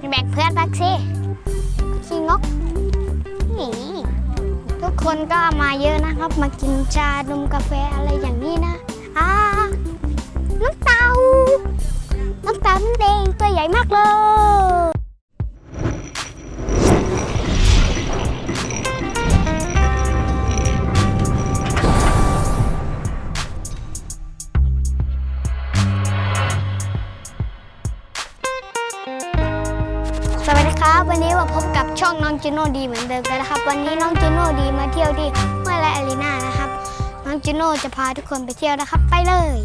นี่แบกเพื่อนบ้าซิขี้งกนี่ทุกคนก็มาเยอะนะครับ มากินชานมกาแฟอะไรอย่างนี้นะอ่าน้ำเตาน้ำเตานั่นเองตัวใหญ่มากเลย ครับ วันนี้มาพบกับช่องน้องจิโน่ดีเหมือนเดิมกันนะครับ วันนี้น้องจิโน่ดีมาเที่ยวที่ห้วยไรอารีนานะครับ น้องจิโน่จะพาทุกคนไปเที่ยวนะครับ ไปเลย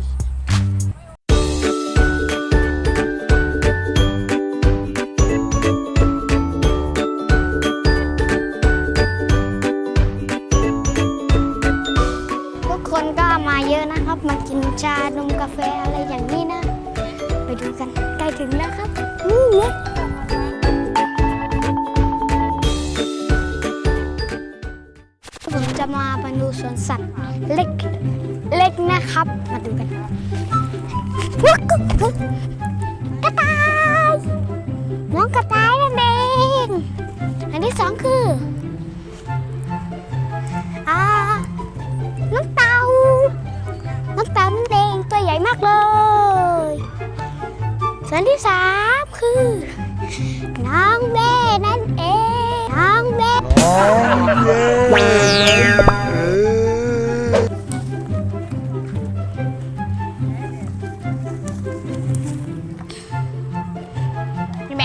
ทุกคนก็มาเยอะนะครับ มากินชานมกาแฟอะไรอย่างนี้นะ ไปดูกันใกล้ถึงแล้วครับนี่ไง ผมจะมามาดูสวนสัตว์เล็กเล็กนะครับ มาดูกันกระต่ายน้องกระต่ายนั่นเองอันที่สองคืออ่าน้องเต่าน้องเต่านั่นเองตัวใหญ่มากเลยส่วนที่สามคือน้องเบ้นั่นเองน้องเบ้ แบ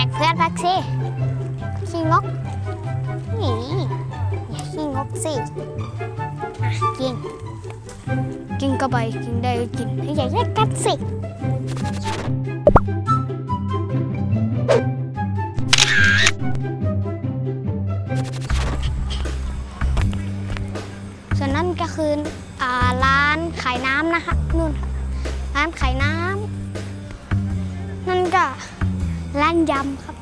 ่งเพื่อนพักสิขี้งกนี่อย่าขี้งกสิอะกิน กินก็ไปกินได้ก็กินให้ใหญ่แยกกันสิ ก็คืออร้านขายน้ำนะคะนู่นร้านขายน้ำนั่นก็ร้านยำครับ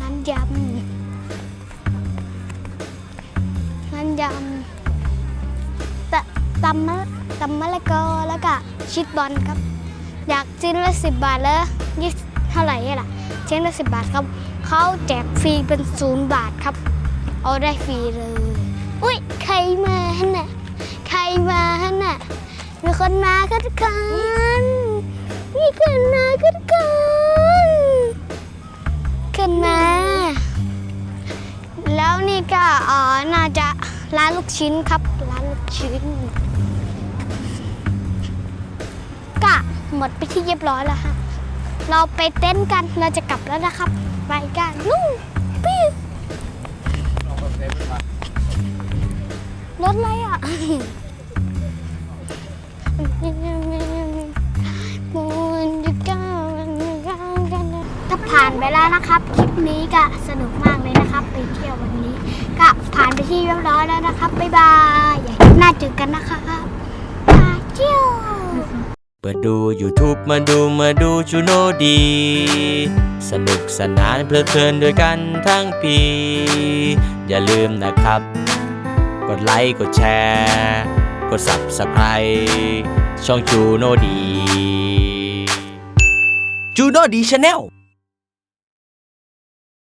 ร้านยำร้านยำตะตำมะตำมะละกอแล้วก็ชีสบอลครับ อยากชิ้นละสิบบาทแล้วยี่สิบเท่าไหร่ล่ะชิ้นละสิบบาทครับเขาแจกฟรีเป็นศูนย์บาทครับ เอาได้ฟรีเลย อุ้ย มาฮะน่ะ ใครมาฮะน่ะ มีคนมาค่ะทุกคนมีคนมาค่ะทุกคนคนมา แล้วนี่ก็อ๋อน่าจะร้านลูกชิ้นครับ ร้านลูกชิ้นก็หมดไปที่เรียบร้อยแล้วฮะ เราไปเต้นกัน เราจะกลับแล้วนะครับ ไปกันนู่นปิ้ ถ้าผ่านไปแล้วนะครับ คลิปนี้ก็สนุกมากเลยนะครับ ไปเที่ยววันนี้ ก็ผ่านไปที่เรียบร้อยแล้วนะครับ บ๊ายบายอย่าลิปหน้าเจอกันนะครับบายเที่ยวเปิดดู YouTube มาดูมาดูชูโนดี สนุกสนานเพลิดเพลินด้วยกันทั้งปี อย่าลืมนะครับ กดไลค์กดแชร์ กด Subscribe ช่องจูโนดีจูโนดีชาแนล